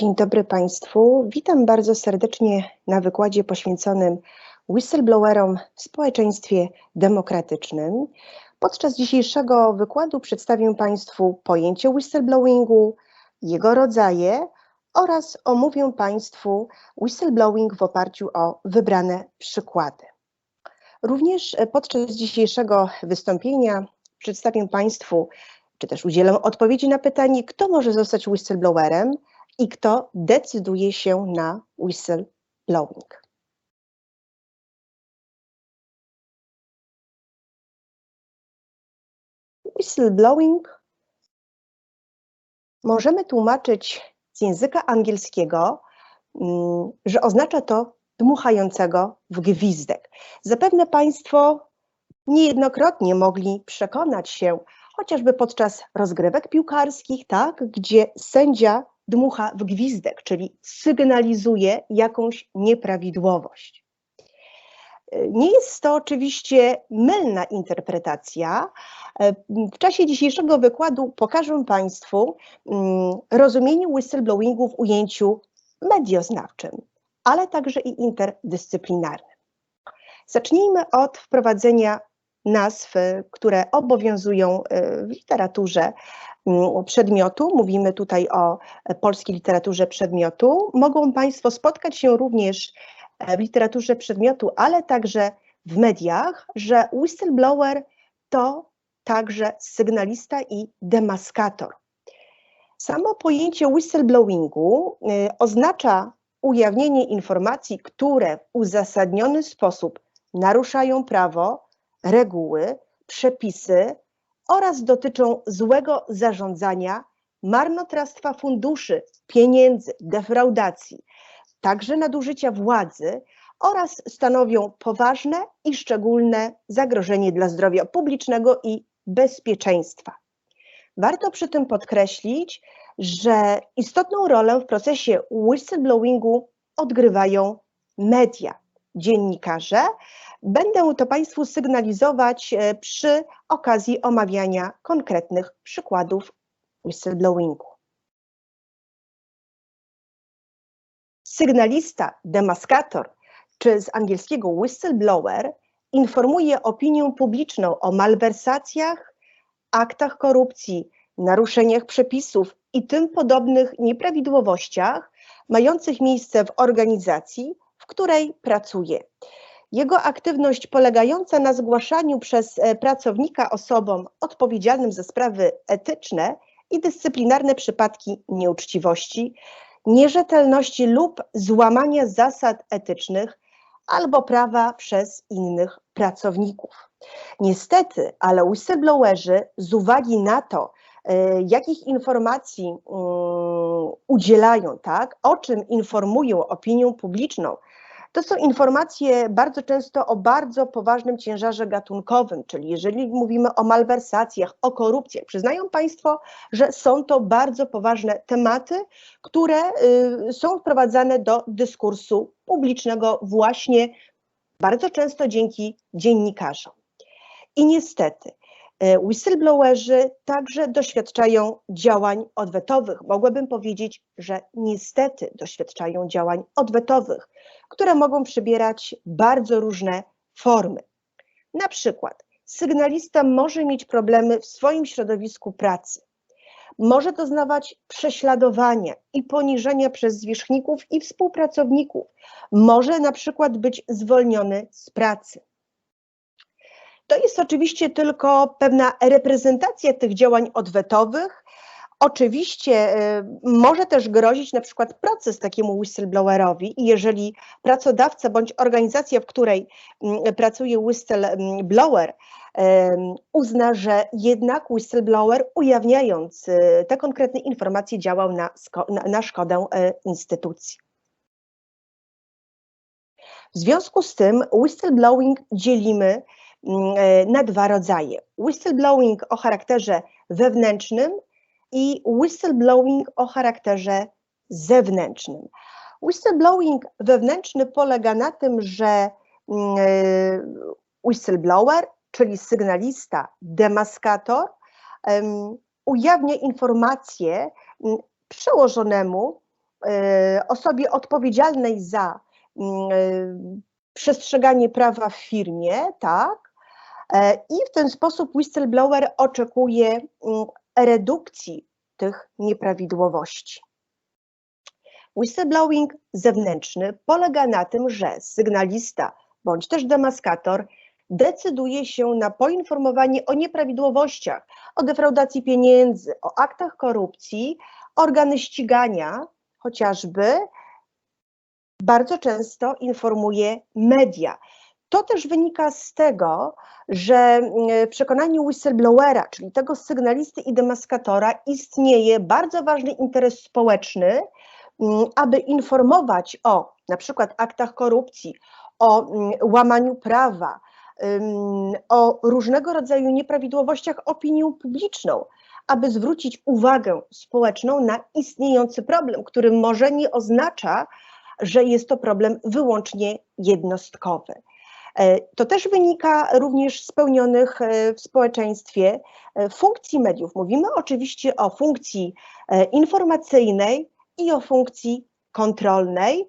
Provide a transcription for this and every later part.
Dzień dobry Państwu. Witam bardzo serdecznie na wykładzie poświęconym whistleblowerom w społeczeństwie demokratycznym. Podczas dzisiejszego wykładu przedstawię Państwu pojęcie whistleblowingu, jego rodzaje oraz omówię Państwu whistleblowing w oparciu o wybrane przykłady. Również podczas dzisiejszego wystąpienia przedstawię Państwu, czy też udzielę odpowiedzi na pytanie, kto może zostać whistleblowerem i kto decyduje się na whistleblowing. Whistleblowing możemy tłumaczyć z języka angielskiego, mm, że oznacza to dmuchającego w gwizdek. Zapewne Państwo niejednokrotnie mogli przekonać się, chociażby podczas rozgrywek piłkarskich, tak, gdzie sędzia dmucha w gwizdek, czyli sygnalizuje jakąś nieprawidłowość. Nie jest to oczywiście mylna interpretacja. W czasie dzisiejszego wykładu pokażę Państwu mm, rozumienie whistleblowingu w ujęciu medioznawczym, ale także i interdyscyplinarnym. Zacznijmy od wprowadzenia nazw, które obowiązują w literaturze przedmiotu, mówimy tutaj o e, polskiej literaturze przedmiotu, mogą Państwo spotkać się również e, w literaturze przedmiotu, ale także w mediach, że whistleblower to także sygnalista i demaskator. Samo pojęcie whistleblowingu y, oznacza ujawnienie informacji, które w uzasadniony sposób naruszają prawo, reguły, przepisy oraz dotyczą złego zarządzania, marnotrawstwa funduszy, pieniędzy, defraudacji, także nadużycia władzy oraz stanowią poważne i szczególne zagrożenie dla zdrowia publicznego i bezpieczeństwa. Warto przy tym podkreślić, że istotną rolę w procesie whistleblowingu odgrywają media, dziennikarze, Będę to Państwu sygnalizować e, przy okazji omawiania konkretnych przykładów whistleblowingu. Sygnalista, demaskator, czy z angielskiego whistleblower, informuje opinię publiczną o malwersacjach, aktach korupcji, naruszeniach przepisów i tym podobnych nieprawidłowościach mających miejsce w organizacji, w której pracuje. Jego aktywność polegająca na zgłaszaniu przez e, pracownika osobom odpowiedzialnym za sprawy etyczne i dyscyplinarne przypadki nieuczciwości, nierzetelności lub złamania zasad etycznych albo prawa przez innych pracowników. Niestety, ale whistleblowerzy z uwagi na to, e, jakich informacji mm, udzielają, tak, o czym informują opinię publiczną, to są informacje bardzo często o bardzo poważnym ciężarze gatunkowym, czyli jeżeli mówimy o malwersacjach, o korupcji, przyznają Państwo, że są to bardzo poważne tematy, które y, są wprowadzane do dyskursu publicznego właśnie bardzo często dzięki dziennikarzom. I niestety, Whistleblowerzy także doświadczają działań odwetowych. Mogłabym powiedzieć, że niestety doświadczają działań odwetowych, które mogą przybierać bardzo różne formy. Na przykład sygnalista może mieć problemy w swoim środowisku pracy. Może doznawać prześladowania i poniżenia przez zwierzchników i współpracowników. Może na przykład być zwolniony z pracy. To jest oczywiście tylko pewna reprezentacja tych działań odwetowych, Oczywiście y, może też grozić na przykład proces takiemu whistleblowerowi, jeżeli pracodawca bądź organizacja, w której mm, pracuje whistleblower, uzna, że jednak whistleblower ujawniając y, te konkretne informacje działał na, na szkodę y, instytucji. W związku z tym whistleblowing dzielimy na dwa rodzaje. Whistleblowing o charakterze wewnętrznym i whistleblowing o charakterze zewnętrznym. Whistleblowing wewnętrzny polega na tym, że mm, e, whistleblower, czyli sygnalista, demaskator, ujawnia informacje mm, przełożonemu e, osobie odpowiedzialnej za mm, e, przestrzeganie prawa w firmie, tak? E, I w ten sposób whistleblower oczekuje mm, redukcji tych nieprawidłowości. Whistleblowing zewnętrzny polega na tym, że sygnalista bądź też demaskator decyduje się na poinformowanie o nieprawidłowościach, o defraudacji pieniędzy, o aktach korupcji, organy ścigania chociażby bardzo często informuje media. To też wynika z tego, że mm, w przekonaniu whistleblowera, czyli tego sygnalisty i demaskatora, istnieje bardzo ważny interes społeczny, mm, aby informować o na przykład aktach korupcji, o mm, łamaniu prawa, o różnego rodzaju nieprawidłowościach opinią publiczną, aby zwrócić uwagę społeczną na istniejący problem, który może nie oznacza, że jest to problem wyłącznie jednostkowy. E, to też wynika również z pełnionych e, w społeczeństwie e, funkcji mediów. Mówimy oczywiście o funkcji informacyjnej i o funkcji kontrolnej.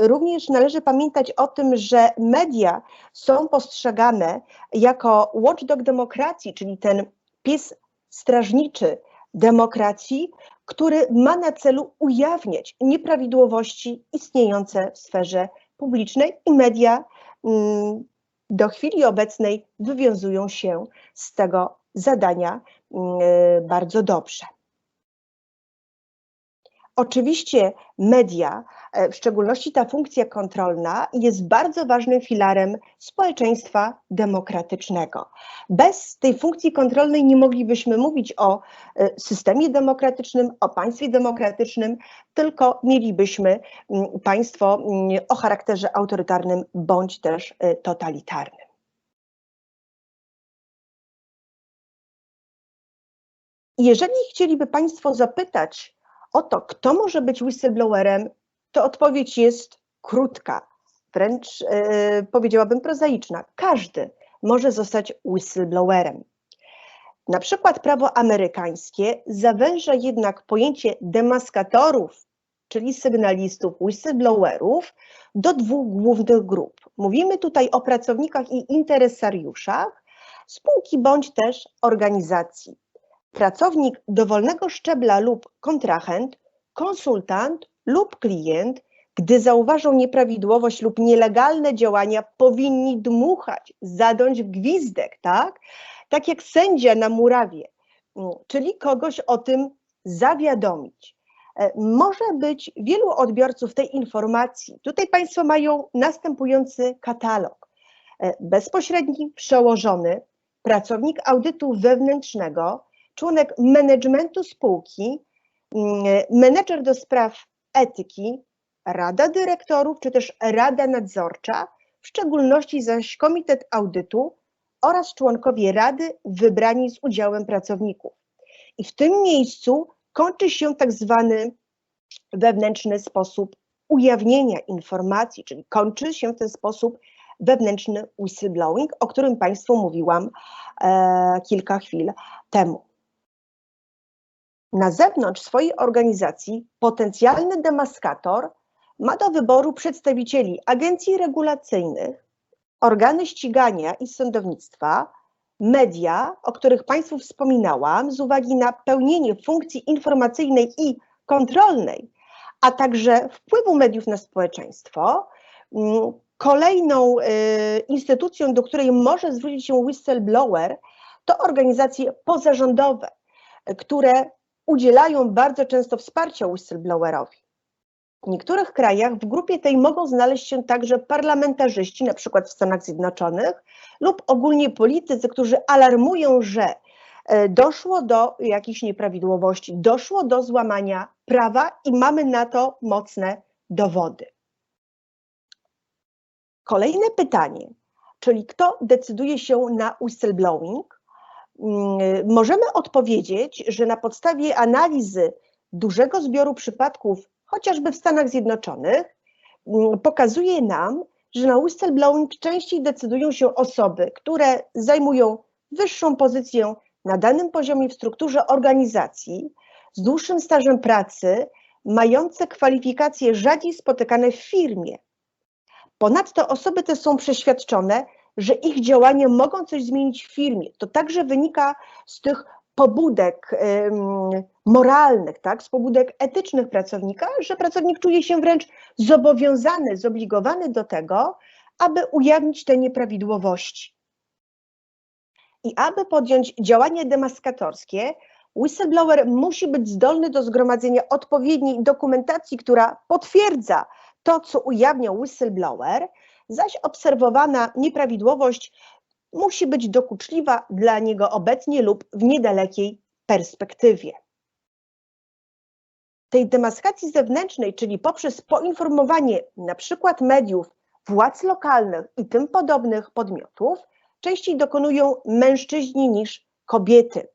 Również należy pamiętać o tym, że media są postrzegane jako watchdog demokracji, czyli ten pies strażniczy demokracji, który ma na celu ujawniać nieprawidłowości istniejące w sferze publicznej i media do chwili obecnej wywiązują się z tego zadania mm, bardzo dobrze. Oczywiście media, e, w szczególności ta funkcja kontrolna, jest bardzo ważnym filarem społeczeństwa demokratycznego. Bez tej funkcji kontrolnej nie moglibyśmy mówić o e, systemie demokratycznym, o państwie demokratycznym, tylko mielibyśmy mm, państwo mm, o charakterze autorytarnym bądź też e, totalitarnym. Jeżeli chcieliby Państwo zapytać, o to, kto może być whistleblowerem, to odpowiedź jest krótka, wręcz yy, powiedziałabym prozaiczna. Każdy może zostać whistleblowerem. Na przykład prawo amerykańskie zawęża jednak pojęcie demaskatorów, czyli sygnalistów, whistleblowerów, do dwóch głównych grup. Mówimy tutaj o pracownikach i interesariuszach spółki bądź też organizacji pracownik dowolnego szczebla lub kontrahent, konsultant lub klient, gdy zauważą nieprawidłowość lub nielegalne działania, powinni dmuchać, zadąć gwizdek, tak? Tak jak sędzia na murawie, mm, czyli kogoś o tym zawiadomić. E, może być wielu odbiorców tej informacji. Tutaj Państwo mają następujący katalog. E, bezpośredni przełożony, pracownik audytu wewnętrznego, członek managementu spółki, mm, menedżer do spraw etyki, rada dyrektorów czy też rada nadzorcza, w szczególności zaś komitet audytu oraz członkowie rady wybrani z udziałem pracowników. I w tym miejscu kończy się tak zwany wewnętrzny sposób ujawnienia informacji, czyli kończy się w ten sposób wewnętrzny whistleblowing, o którym Państwu mówiłam e, kilka chwil temu. Na zewnątrz swojej organizacji potencjalny demaskator ma do wyboru przedstawicieli agencji regulacyjnych, organy ścigania i sądownictwa, media, o których Państwu wspominałam, z uwagi na pełnienie funkcji informacyjnej i kontrolnej, a także wpływu mediów na społeczeństwo. Mm, kolejną y, instytucją, do której może zwrócić się whistleblower, to organizacje pozarządowe, które udzielają bardzo często wsparcia whistleblowerowi. W niektórych krajach w grupie tej mogą znaleźć się także parlamentarzyści, na przykład w Stanach Zjednoczonych, lub ogólnie politycy, którzy alarmują, że e, doszło do jakichś nieprawidłowości, doszło do złamania prawa i mamy na to mocne dowody. Kolejne pytanie, czyli kto decyduje się na whistleblowing? Mm, możemy odpowiedzieć, że na podstawie analizy dużego zbioru przypadków, chociażby w Stanach Zjednoczonych, mm, pokazuje nam, że na whistleblowing częściej decydują się osoby, które zajmują wyższą pozycję na danym poziomie w strukturze organizacji, z dłuższym stażem pracy mające kwalifikacje rzadziej spotykane w firmie. Ponadto osoby te są przeświadczone, że ich działania mogą coś zmienić w firmie. To także wynika z tych pobudek moralnych, tak, z pobudek etycznych pracownika, że pracownik czuje się wręcz zobowiązany, zobligowany do tego, aby ujawnić te nieprawidłowości. I aby podjąć działania demaskatorskie, whistleblower musi być zdolny do zgromadzenia odpowiedniej dokumentacji, która potwierdza to, co ujawnia whistleblower, zaś obserwowana nieprawidłowość musi być dokuczliwa dla niego obecnie lub w niedalekiej perspektywie. Tej demaskacji zewnętrznej, czyli poprzez poinformowanie przykład mediów, władz lokalnych i tym podobnych podmiotów, częściej dokonują mężczyźni niż kobiety.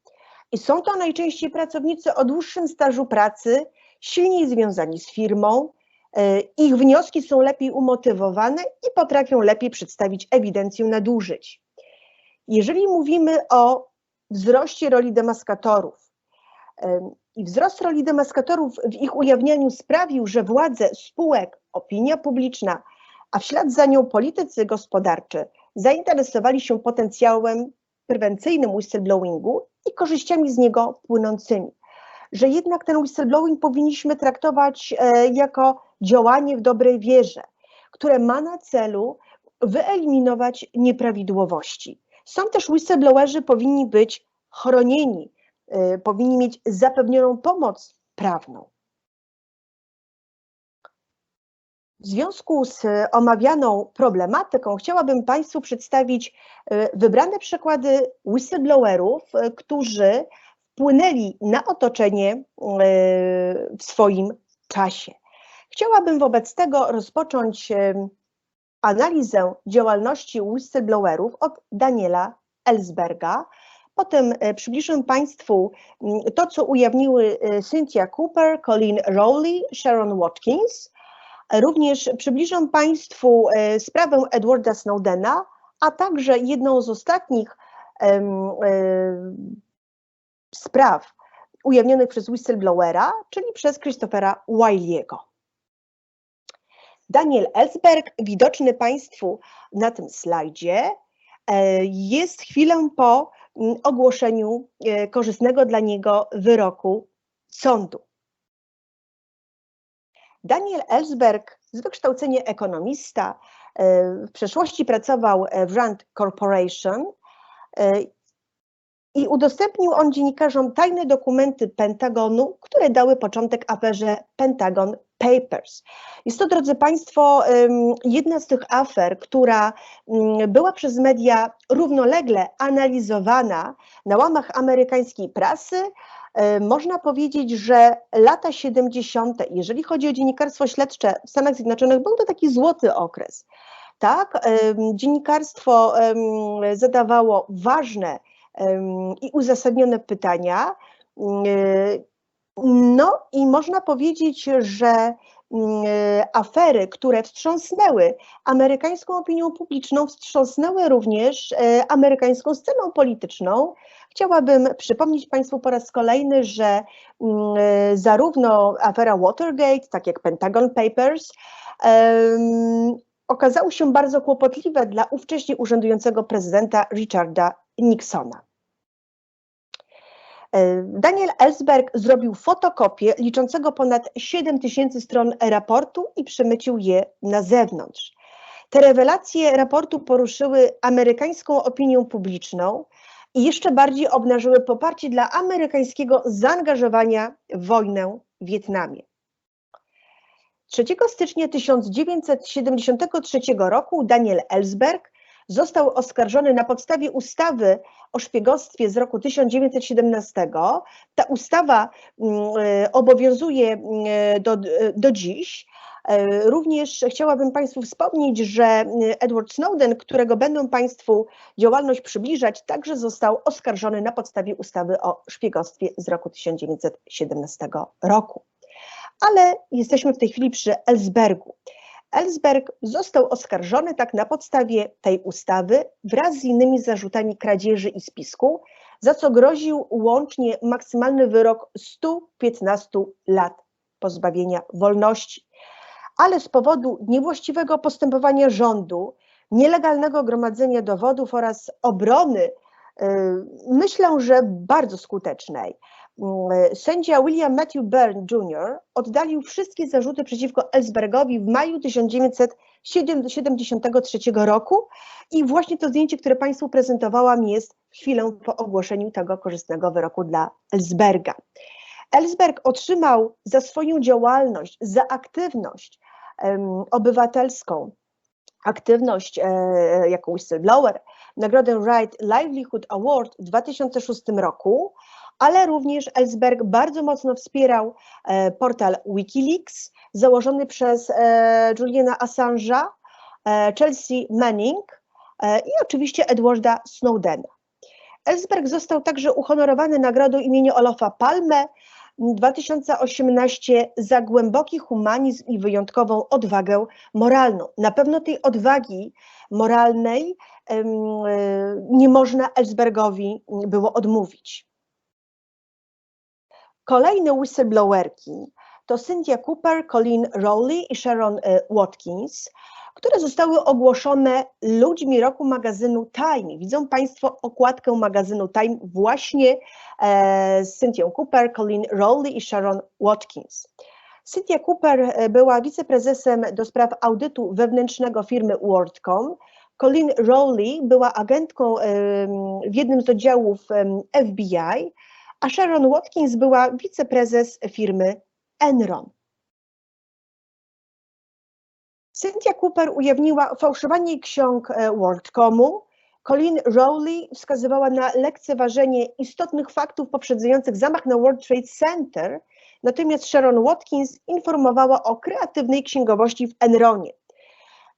I są to najczęściej pracownicy o dłuższym stażu pracy, silniej związani z firmą, ich wnioski są lepiej umotywowane i potrafią lepiej przedstawić ewidencję nadużyć. Jeżeli mówimy o wzroście roli demaskatorów i wzrost roli demaskatorów w ich ujawnianiu sprawił, że władze spółek, opinia publiczna, a w ślad za nią politycy gospodarczy zainteresowali się potencjałem prewencyjnym whistleblowingu i korzyściami z niego płynącymi. Że jednak ten whistleblowing powinniśmy traktować e, jako działanie w dobrej wierze, które ma na celu wyeliminować nieprawidłowości. Są też whistleblowerzy powinni być chronieni, y, powinni mieć zapewnioną pomoc prawną. W związku z omawianą problematyką chciałabym Państwu przedstawić y, wybrane przykłady whistleblowerów, y, którzy wpłynęli na otoczenie w swoim czasie. Chciałabym wobec tego rozpocząć analizę działalności whistleblowerów od Daniela Ellsberga. Potem e, przybliżę Państwu mm, to, co ujawniły e, Cynthia Cooper, Colleen Rowley, Sharon Watkins. Również przybliżę Państwu e, sprawę Edwarda Snowdena, a także jedną z ostatnich spraw ujawnionych przez whistleblowera, czyli przez Christophera Wiley'ego. Daniel Ellsberg, widoczny Państwu na tym slajdzie, e, jest chwilę po mm, ogłoszeniu e, korzystnego dla niego wyroku sądu. Daniel Ellsberg z wykształcenia ekonomista, e, w przeszłości pracował w Rand Corporation i udostępnił on dziennikarzom tajne dokumenty Pentagonu, które dały początek aferze Pentagon Papers. Jest to, drodzy Państwo, jedna z tych afer, która była przez media równolegle analizowana na łamach amerykańskiej prasy. Można powiedzieć, że lata 70., jeżeli chodzi o dziennikarstwo śledcze w Stanach Zjednoczonych, był to taki złoty okres. Tak, dziennikarstwo zadawało ważne i uzasadnione pytania. No i można powiedzieć, że mm, afery, które wstrząsnęły amerykańską opinią publiczną, wstrząsnęły również e, amerykańską sceną polityczną. Chciałabym przypomnieć Państwu po raz kolejny, że zarówno afera Watergate, tak jak Pentagon Papers, okazały się bardzo kłopotliwe dla ówcześnie urzędującego prezydenta Richarda Nixona. E, Daniel Ellsberg zrobił fotokopię liczącego ponad 7 tysięcy stron raportu i przemycił je na zewnątrz. Te rewelacje raportu poruszyły amerykańską opinię publiczną i jeszcze bardziej obnażyły poparcie dla amerykańskiego zaangażowania w wojnę w Wietnamie. 3 stycznia 1973 roku Daniel Ellsberg został oskarżony na podstawie ustawy o szpiegostwie z roku 1917. Ta ustawa mm, e, obowiązuje mm, do, do dziś. E, również chciałabym Państwu wspomnieć, że Edward Snowden, którego będę Państwu działalność przybliżać, także został oskarżony na podstawie ustawy o szpiegostwie z roku 1917 roku. Ale jesteśmy w tej chwili przy Ellsbergu. Ellsberg został oskarżony tak na podstawie tej ustawy wraz z innymi zarzutami kradzieży i spisku, za co groził łącznie maksymalny wyrok 115 lat pozbawienia wolności. Ale z powodu niewłaściwego postępowania rządu, nielegalnego gromadzenia dowodów oraz obrony, y, myślę, że bardzo skutecznej, sędzia William Matthew Byrne Jr. oddalił wszystkie zarzuty przeciwko Ellsbergowi w maju 1973 roku i właśnie to zdjęcie, które Państwu prezentowałam jest chwilę po ogłoszeniu tego korzystnego wyroku dla Ellsberga. Ellsberg otrzymał za swoją działalność, za aktywność um, obywatelską, aktywność e, jako whistleblower, nagrodę Right Livelihood Award w 2006 roku, ale również Ellsberg bardzo mocno wspierał e, portal Wikileaks założony przez e, Juliana Assange'a, e, Chelsea Manning i oczywiście Edwarda Snowdena. Ellsberg został także uhonorowany nagrodą imienia Olofa Palme 2018 za głęboki humanizm i wyjątkową odwagę moralną. Na pewno tej odwagi moralnej nie można Ellsbergowi było odmówić. Kolejne whistleblowerki to Cynthia Cooper, Colleen Rowley i Sharon e, Watkins, które zostały ogłoszone ludźmi roku magazynu Time. Widzą Państwo okładkę magazynu Time właśnie e, z Cynthią Cooper, Colleen Rowley i Sharon Watkins. Cynthia Cooper e, była wiceprezesem do spraw audytu wewnętrznego firmy WorldCom. Colleen Rowley była agentką w jednym z oddziałów FBI, a Sharon Watkins była wiceprezes firmy Enron. Cynthia Cooper ujawniła fałszowanie ksiąg e, WorldComu. Colleen Rowley wskazywała na lekceważenie istotnych faktów poprzedzających zamach na World Trade Center, natomiast Sharon Watkins informowała o kreatywnej księgowości w Enronie.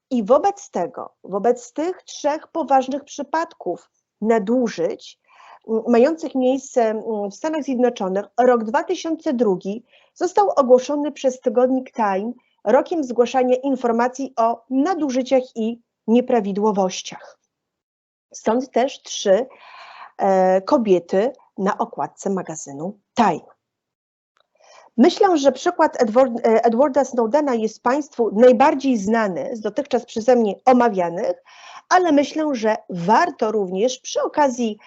I wobec tego, wobec tych trzech poważnych przypadków nadużyć, mających miejsce w Stanach Zjednoczonych, rok 2002 został ogłoszony przez tygodnik Time rokiem zgłaszania informacji o nadużyciach i nieprawidłowościach. Stąd też trzy e, kobiety na okładce magazynu Time. Myślę, że przykład Edward, e, Edwarda Snowdena jest Państwu najbardziej znany z dotychczas przeze mnie omawianych, ale myślę, że warto również przy okazji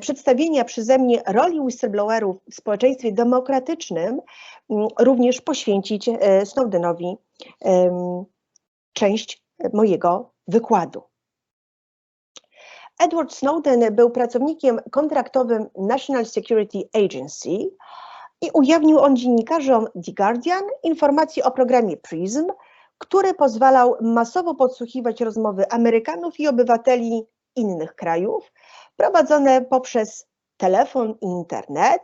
przedstawienia przeze mnie roli whistleblowerów w społeczeństwie demokratycznym mm, również poświęcić e, Snowdenowi część mojego wykładu. Edward Snowden był pracownikiem kontraktowym National Security Agency i ujawnił on dziennikarzom The Guardian informacje o programie PRISM, który pozwalał masowo podsłuchiwać rozmowy Amerykanów i obywateli innych krajów, prowadzone poprzez telefon i internet.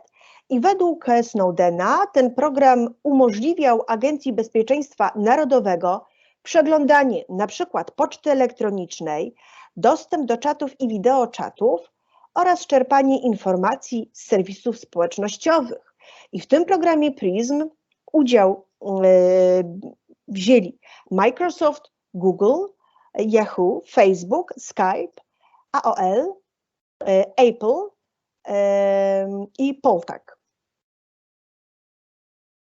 I według Snowdena ten program umożliwiał Agencji Bezpieczeństwa Narodowego przeglądanie na przykład poczty elektronicznej, dostęp do czatów i wideoczatów oraz czerpanie informacji z serwisów społecznościowych. I w tym programie PRISM udział yy, wzięli Microsoft, Google, Yahoo, Facebook, Skype, AOL, e, Apple i Poltak.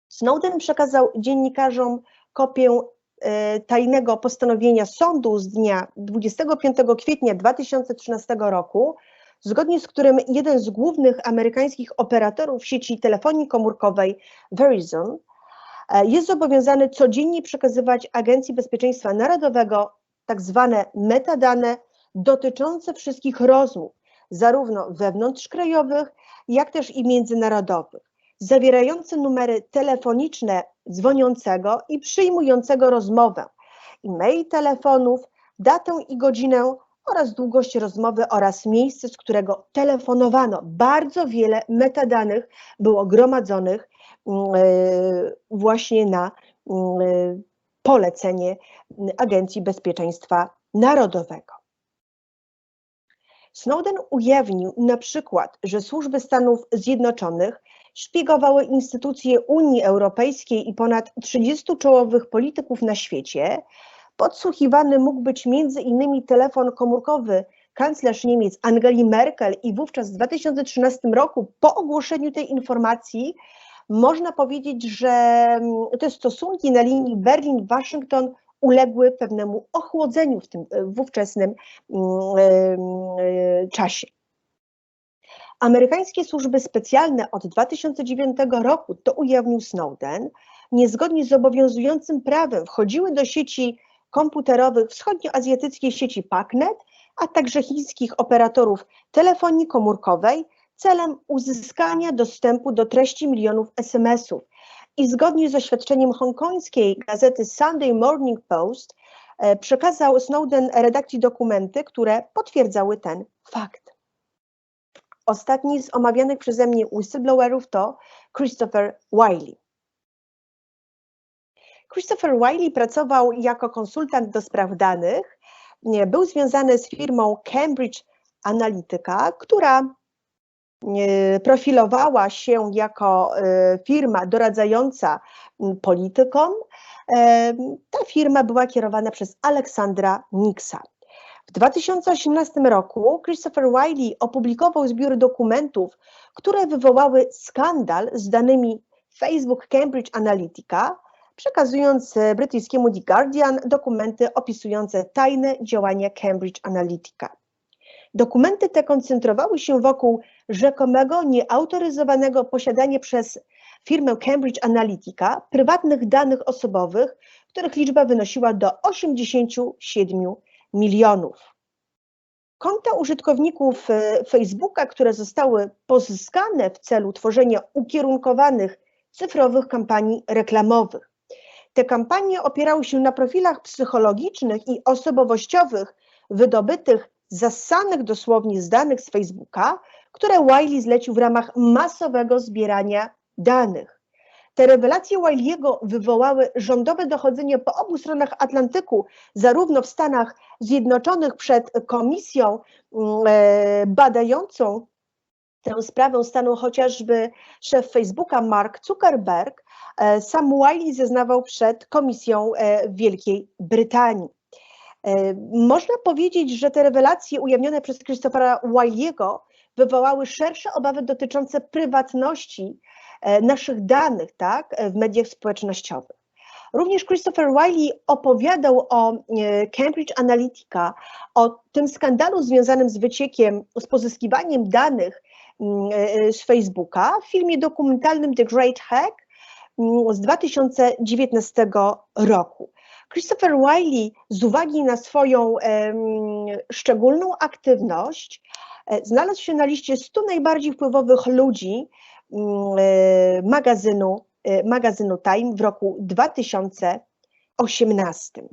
Snowden przekazał dziennikarzom kopię e, tajnego postanowienia sądu z dnia 25 kwietnia 2013 roku, zgodnie z którym jeden z głównych amerykańskich operatorów sieci telefonii komórkowej Verizon e, jest zobowiązany codziennie przekazywać Agencji Bezpieczeństwa Narodowego tak zwane metadane dotyczące wszystkich rozmów, zarówno wewnątrzkrajowych, jak też i międzynarodowych, zawierające numery telefoniczne dzwoniącego i przyjmującego rozmowę, e-mail telefonów, datę i godzinę oraz długość rozmowy oraz miejsce, z którego telefonowano. Bardzo wiele metadanych było gromadzonych mm, e, właśnie na mm, e, polecenie Agencji Bezpieczeństwa Narodowego. Snowden ujawnił na przykład, że służby Stanów Zjednoczonych szpiegowały instytucje Unii Europejskiej i ponad 30 czołowych polityków na świecie. Podsłuchiwany mógł być innymi telefon komórkowy kanclerz Niemiec Angeli Merkel i wówczas w 2013 roku po ogłoszeniu tej informacji można powiedzieć, że mm, te stosunki na linii Berlin-Waszyngton uległy pewnemu ochłodzeniu w tym w ówczesnym mm, czasie. Amerykańskie służby specjalne od 2009 roku, to ujawnił Snowden, niezgodnie z obowiązującym prawem wchodziły do sieci komputerowych wschodnioazjatyckiej sieci PACNET, a także chińskich operatorów telefonii komórkowej celem uzyskania dostępu do treści milionów SMS-ów. I zgodnie z oświadczeniem hongkońskiej gazety Sunday Morning Post e, przekazał Snowden redakcji dokumenty, które potwierdzały ten fakt. Ostatni z omawianych przeze mnie whistleblowerów to Christopher Wiley. Christopher Wiley pracował jako konsultant do spraw danych. Był związany z firmą Cambridge Analytica, która profilowała się jako e, firma doradzająca politykom. E, ta firma była kierowana przez Aleksandra Nixa. W 2018 roku Christopher Wiley opublikował zbiór dokumentów, które wywołały skandal z danymi Facebook Cambridge Analytica, przekazując brytyjskiemu The Guardian dokumenty opisujące tajne działania Cambridge Analytica. Dokumenty te koncentrowały się wokół rzekomego nieautoryzowanego posiadania przez firmę Cambridge Analytica prywatnych danych osobowych, których liczba wynosiła do 87 milionów. Konta użytkowników e, Facebooka, które zostały pozyskane w celu tworzenia ukierunkowanych cyfrowych kampanii reklamowych. Te kampanie opierały się na profilach psychologicznych i osobowościowych wydobytych, zassanych dosłownie z danych z Facebooka, które Wiley zlecił w ramach masowego zbierania danych. Te rewelacje Wiley'ego wywołały rządowe dochodzenie po obu stronach Atlantyku, zarówno w Stanach Zjednoczonych przed komisją mm, e, badającą tę sprawę stanął chociażby szef Facebooka Mark Zuckerberg. E, sam Wiley zeznawał przed komisją e, Wielkiej Brytanii. Można powiedzieć, że te rewelacje ujawnione przez Christophera Wiley'ego wywołały szersze obawy dotyczące prywatności E, naszych danych tak, e, w mediach społecznościowych. Również Christopher Wiley opowiadał o e, Cambridge Analytica, o tym skandalu związanym z wyciekiem, z pozyskiwaniem danych mm, z Facebooka w filmie dokumentalnym The Great Hack mm, z 2019 roku. Christopher Wiley z uwagi na swoją szczególną aktywność znalazł się na liście 100 najbardziej wpływowych ludzi Mm, e, magazynu, e, magazynu Time w roku 2018.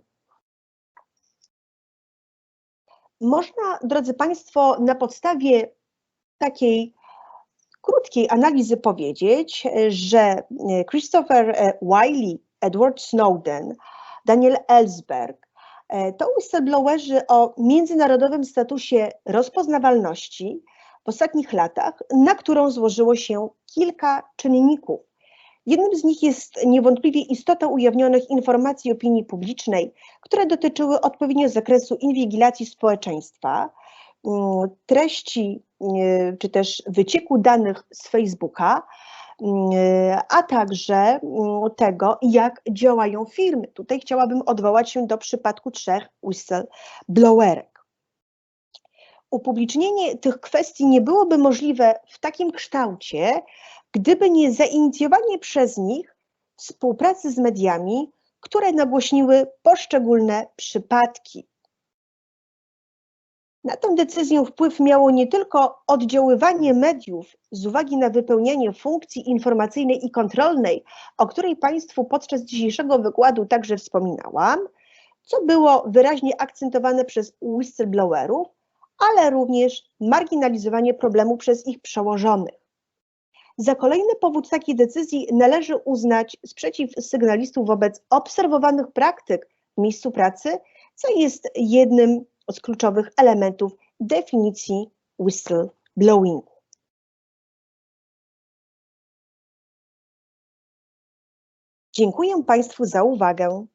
Można, drodzy Państwo, na podstawie takiej krótkiej analizy powiedzieć, że Christopher Wiley, Edward Snowden, Daniel Ellsberg to whistleblowerzy o międzynarodowym statusie rozpoznawalności, w ostatnich latach, na którą złożyło się kilka czynników. Jednym z nich jest niewątpliwie istota ujawnionych informacji opinii publicznej, które dotyczyły odpowiednio zakresu inwigilacji społeczeństwa, mm, treści mm, czy też wycieku danych z Facebooka, a także tego, jak działają firmy. Tutaj chciałabym odwołać się do przypadku trzech whistleblowerek upublicznienie tych kwestii nie byłoby możliwe w takim kształcie, gdyby nie zainicjowanie przez nich współpracy z mediami, które nagłośniły poszczególne przypadki. Na tę decyzję wpływ miało nie tylko oddziaływanie mediów z uwagi na wypełnianie funkcji informacyjnej i kontrolnej, o której Państwu podczas dzisiejszego wykładu także wspominałam, co było wyraźnie akcentowane przez whistleblowerów, ale również marginalizowanie problemu przez ich przełożonych. Za kolejny powód takiej decyzji należy uznać sprzeciw sygnalistów wobec obserwowanych praktyk w miejscu pracy, co jest jednym z kluczowych elementów definicji whistleblowingu. Dziękuję Państwu za uwagę.